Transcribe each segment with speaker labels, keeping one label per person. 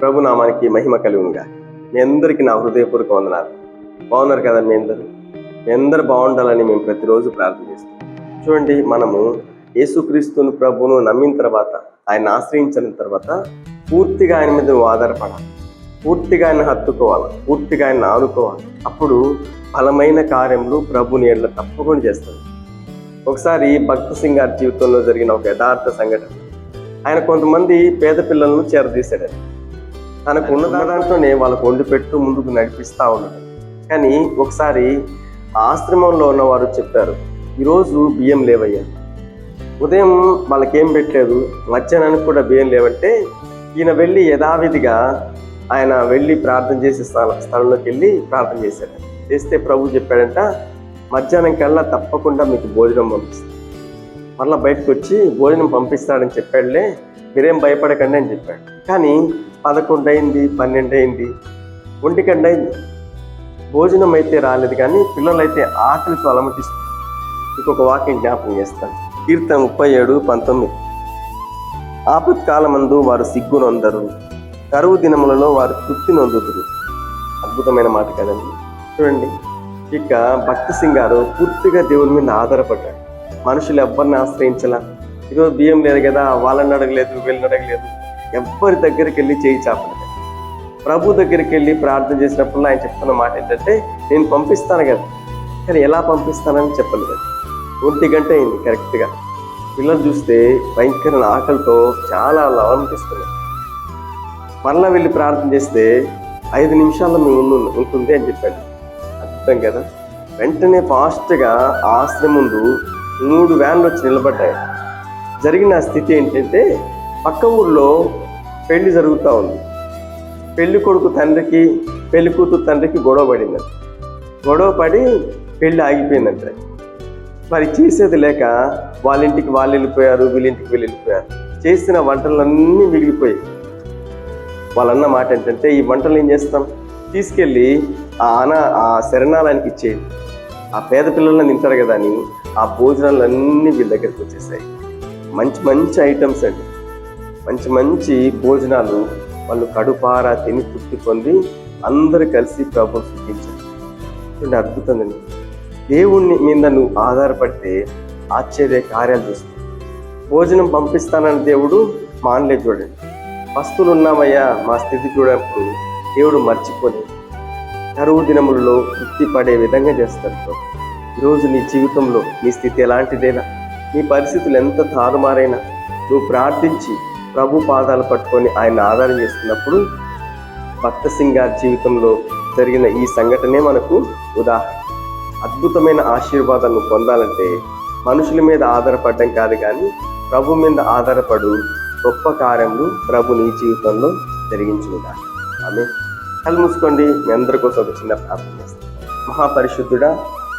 Speaker 1: ప్రభు నామానికి మహిమ కలుగుగా మీ అందరికీ నా హృదయపూర్వక వందనాలు. బాగున్నారు కదా మీ అందరూ? మీ అందరు బాగుండాలని మేము ప్రతిరోజు ప్రార్థన చేస్తాం. చూడండి మనము యేసుక్రీస్తుని ప్రభును నమ్మిన తర్వాత ఆయన ఆశ్రయించిన తర్వాత పూర్తిగా ఆయన మీద ఆధారపడాలి. పూర్తిగా ఆయన హత్తుకోవాలి. పూర్తిగా ఆయన ఆనుకోవాలి. అప్పుడు బలమైన కార్యములు ప్రభుని ఏళ్ళ తప్పకుండా చేస్తాడు. ఒకసారి భక్త సింగ్ గారి జీవితంలో జరిగిన ఒక యథార్థ సంఘటన. ఆయన కొంతమంది పేద పిల్లలను చేరదీశాడు తనకు ఉన్న దాంట్లోనే వాళ్ళకు వండి పెట్టు ముందుకు నడిపిస్తా ఉన్నాడు. కానీ ఒకసారి ఆశ్రమంలో ఉన్నవారు చెప్పారు ఈరోజు బియ్యం లేవయ్యా. ఉదయం వాళ్ళకేం పెట్టలేదు మధ్యాహ్నానికి కూడా బియ్యం లేవంటే ఈయన వెళ్ళి యథావిధిగా ఆయన వెళ్ళి ప్రార్థన చేసే స్థల స్థలంలోకి వెళ్ళి ప్రార్థన చేశాడు. చేస్తే ప్రభు చెప్పాడంట మధ్యాహ్నం కల్లా తప్పకుండా మీకు భోజనం పంపిస్తాను. మళ్ళీ బయటకు వచ్చి భోజనం పంపిస్తాడని చెప్పాడులే మీరేం భయపడకండి అని చెప్పాడు. కానీ పదకొండు అయింది పన్నెండు అయింది ఒంటికండ అయింది భోజనం అయితే రాలేదు కానీ పిల్లలు అయితే ఆకలితో అలమటిస్తారు ఇంకొక వాక్యం జ్ఞాపకం చేస్తాను. కీర్తన ముప్పై ఏడు పంతొమ్మిది. ఆపత్కాలమందు వారు సిగ్గునొందరు కరువు దినములలో వారు తృప్తి నొందుతురు అద్భుతమైన మాట కదండి. చూడండి ఇక భక్తి సింగ్ గారు పూర్తిగా దేవుని మీద ఆధారపడ్డాడు. మనుషులు ఎవరిని ఆశ్రయించలా? ఈరోజు బియ్యం లేదు కదా వాళ్ళని అడగలేదు వీళ్ళని అడగలేదు. ఎవ్వరి దగ్గరికి వెళ్ళి చేయి చాపలేదు ప్రభు దగ్గరికి వెళ్ళి ప్రార్థన చేసినప్పుడు ఆయన చెప్తున్న మాట ఏంటంటే నేను పంపిస్తాను కదా కానీ ఎలా పంపిస్తానని చెప్పలేదు ఒంటి గంట అయింది కరెక్ట్గా. పిల్లలు చూస్తే భయంకరమైన ఆకలితో చాలా అనిపిస్తున్నారు మరలా వెళ్ళి ప్రార్థన చేస్తే ఐదు నిమిషాల్లో మీ ముందు ఉంటుంది అని చెప్పాడు. అర్థం కదా? వెంటనే ఫాస్ట్గా ఆశ్రమం ముందు మూడు వ్యాన్లు వచ్చి నిలబడ్డాయి. జరిగిన స్థితి ఏంటంటే పక్క ఊళ్ళో పెళ్ళి జరుగుతూ ఉంది. పెళ్ళి కొడుకు తండ్రికి పెళ్ళి కూతురు తండ్రికి గొడవ పడిందంట. గొడవ పడి పెళ్ళి ఆగిపోయిందంట. మరి చేసేది లేక వాళ్ళ ఇంటికి వాళ్ళు వెళ్ళిపోయారు వీళ్ళింటికి వీళ్ళు వెళ్ళిపోయారు. చేసిన వంటలన్నీ మిగిలిపోయాయి వాళ్ళన్న మాట ఏంటంటే ఈ వంటలు ఏం చేస్తాం? తీసుకెళ్ళి ఆ అనా ఆ శరణాలయానికి ఇచ్చేది ఆ పేద పిల్లలను తింటారు కదా అని ఆ భోజనాలన్నీ వీళ్ళ దగ్గరికి వచ్చేసాయి. మంచి మంచి ఐటమ్స్ అండి. మంచి మంచి భోజనాలు వాళ్ళు కడుపారా తిని తృప్తి పొంది అందరు కలిసి ప్రభు సృష్టించారు చూడండి అద్భుతం అండి దేవుణ్ణి మీద నువ్వు ఆధారపడితే ఆశ్చర్య కార్యాలు చూస్తావు. భోజనం పంపిస్తానని దేవుడు మానలే చూడండి. వస్తువులు ఉన్నామయ్యా మా స్థితి చూడప్పుడు దేవుడు మర్చిపోలేదు. కరువు దినములలో తృప్తి పడే విధంగా చేస్తాడు ఈరోజు నీ జీవితంలో నీ స్థితి ఎలాంటిదైనా నీ పరిస్థితులు ఎంత తారుమారైనా నువ్వు ప్రార్థించి ప్రభు పాదాలు పట్టుకొని ఆయన ఆధారం చేసుకున్నప్పుడు భక్త సింగ్ గారి జీవితంలో జరిగిన ఈ సంఘటనే మనకు ఉదాహరణ. అద్భుతమైన ఆశీర్వాదాలను పొందాలంటే మనుషుల మీద ఆధారపడడం కాదు కానీ ప్రభు మీద ఆధారపడు గొప్ప కార్యములు ప్రభు నీ జీవితంలో జరిగించుకుంటా ఆమె కళ్ళు మూసుకోండి. మీ అందరి కోసం ఒక చిన్న ప్రార్థన చేస్తాను మహాపరిశుద్ధుడా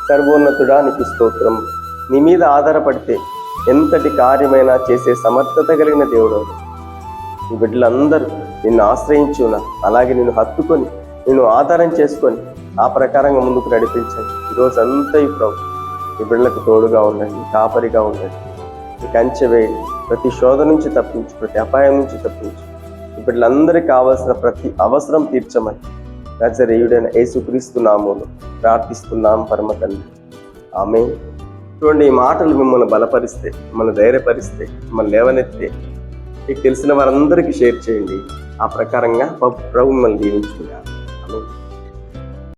Speaker 1: సర్వోన్నతుడా నీకు స్తోత్రం. నీ మీద ఆధారపడితే ఎంతటి కార్యమైనా చేసే సమర్థత కలిగిన దేవుడు ఈ బిడ్డలందరూ నిన్ను ఆశ్రయించి ఉన్నారు అలాగే నిన్ను హత్తుకొని నిన్ను ఆధారం చేసుకొని ఆ ప్రకారంగా ముందుకు నడిపించండి. ఈరోజు అంతా ఈ ప్రభు ఈ బిడ్డలకు తోడుగా ఉండండి కాపరిగా ఉండండి. ఈ కంచె వేయండి ప్రతి శోధ నుంచి తప్పించు ప్రతి అపాయం నుంచి తప్పించు. ఈ బిడ్డలందరికీ కావాల్సిన ప్రతి అవసరం తీర్చమని నజరేయుడైన యేసుక్రీస్తు నామూలు ప్రార్థిస్తున్నాం పరమ తండ్రి. ఆమె చూడండి ఈ మాటలు మిమ్మల్ని బలపరిస్తే మిమ్మల్ని ధైర్యపరిస్తే మిమ్మల్ని లేవనెత్తే మీకు తెలిసిన వారందరికీ షేర్ చేయండి. ఆ ప్రకారంగా ప్రభు మిమ్మల్ని దీవించుకున్నారు